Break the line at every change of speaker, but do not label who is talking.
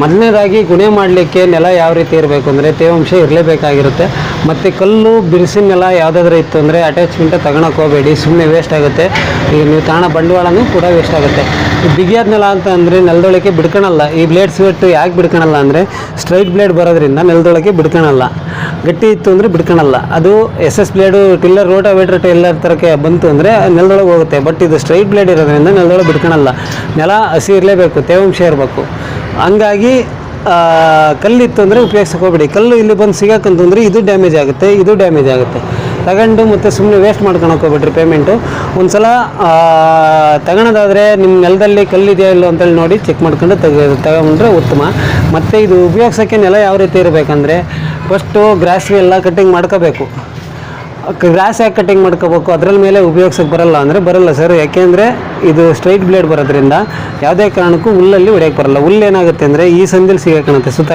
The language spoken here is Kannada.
ಮೊದಲನೇದಾಗಿ ಗುಣೆ ಮಾಡಲಿಕ್ಕೆ ನೆಲ ಯಾವ ರೀತಿ ಇರಬೇಕು ಅಂದರೆ ತೇವಾಂಶ ಇರಲೇಬೇಕಾಗಿರುತ್ತೆ. ಮತ್ತು ಕಲ್ಲು ಬಿರುಸಿನ ನೆಲ ಯಾವುದಾದ್ರೂ ಇತ್ತು ಅಂದರೆ ಅಟ್ಯಾಚ್ಮೆಂಟ್ ತಗೊಳಕ್ಕೆ ಹೋಗಬೇಡಿ ಸುಮ್ಮನೆ ವೇಸ್ಟ್ ಆಗುತ್ತೆ. ಈಗ ನೀವು ತಾಣ ಬಂಡವಾಳನೂ ಕೂಡ ವೇಸ್ಟ್ ಆಗುತ್ತೆ. ಬಿಗಿಯಾದ ನೆಲ ಅಂತ ಅಂದರೆ ನೆಲದೊಳಗೆ ಬಿಡ್ಕೊಳಲ್ಲ ಈ ಬ್ಲೇಡ್ ಸ್ವೆಟ್ಟು ಯಾಕೆ ಬಿಡ್ಕೊಳಲ್ಲ ಅಂದರೆ ಸ್ಟ್ರೈಟ್ ಬ್ಲೇಡ್ ಬರೋದ್ರಿಂದ ನೆಲದೊಳಗೆ ಬಿಡ್ಕೊಳಲ್ಲ ಗಟ್ಟಿ ಇತ್ತು ಅಂದರೆ ಬಿಡ್ಕೊಳಲ್ಲ ಅದು S S blade tiller rotavator tiller ಥರಕ್ಕೆ ಬಂತು ಅಂದರೆ ನೆಲದೊಳಗೆ ಹೋಗುತ್ತೆ. ಬಟ್ ಇದು ಸ್ಟ್ರೈಟ್ ಬ್ಲೇಡ್ ಇರೋದ್ರಿಂದ ನೆಲದೊಳಗೆ ಬಿಡ್ಕೊಳಲ್ಲ ನೆಲ ಹಸಿ ಇರಲೇಬೇಕು, ತೇವಾಂಶ ಇರಬೇಕು. ಹಂಗಾಗಿ ಕಲ್ಲಿತ್ತು ಅಂದರೆ ಉಪಯೋಗಿಸಕ್ಕೆ ಹೋಗ್ಬೇಡಿ ಕಲ್ಲು ಇಲ್ಲಿ ಬಂದು ಸಿಗಾಕಂತಂದರೆ ಇದು ಡ್ಯಾಮೇಜ್ ಆಗುತ್ತೆ, ಇದು ಡ್ಯಾಮೇಜ್ ಆಗುತ್ತೆ. ತಗೊಂಡು ಮತ್ತು ಸುಮ್ಮನೆ ವೇಸ್ಟ್ ಮಾಡ್ಕೊಳಕ್ಕೆ ಹೋಗ್ಬಿಟ್ರಿ ಪೇಮೆಂಟು ಒಂದು ಸಲ ತಗೊಳೋದಾದರೆ ನಿಮ್ಮ ನೆಲದಲ್ಲಿ ಕಲ್ಲಿದೆಯಾ ಇಲ್ಲೋ ಅಂತೇಳಿ ನೋಡಿ ಚೆಕ್ ಮಾಡ್ಕೊಂಡು ತೆಗೆ, ತಗೊಂಡ್ರೆ ಉತ್ತಮ. ಮತ್ತು ಇದು ಉಪಯೋಗಿಸೋಕ್ಕೆ ನೆಲ ಯಾವ ರೀತಿ ಇರಬೇಕಂದ್ರೆ ಫಸ್ಟು ಗ್ರಾಸ್ರಿ ಎಲ್ಲ ಕಟ್ಟಿಂಗ್ ಮಾಡ್ಕೋಬೇಕು. ಗ್ರಾಸ್ ಯಾಕೆ ಕಟ್ಟಿಂಗ್ ಮಾಡ್ಕೋಬೇಕು? ಅದ್ರ ಮೇಲೆ ಉಪಯೋಗಿಸೋಕೆ ಬರಲ್ಲ ಅಂದರೆ ಬರಲ್ಲ ಸರ್ ಯಾಕೆಂದರೆ ಇದು ಸ್ಟ್ರೈಟ್ ಬ್ಲೇಡ್ ಬರೋದ್ರಿಂದ ಯಾವುದೇ ಕಾರಣಕ್ಕೂ ಹುಲ್ಲಲ್ಲಿ ಹೊಡೆಯೋಕ್ಕೆ ಬರಲ್ಲ. ಹುಲ್ಲು ಏನಾಗುತ್ತೆ ಅಂದರೆ ಈ ಸಂದಿಲ್ ಕಾಣುತ್ತೆ. ಸುತ್ತ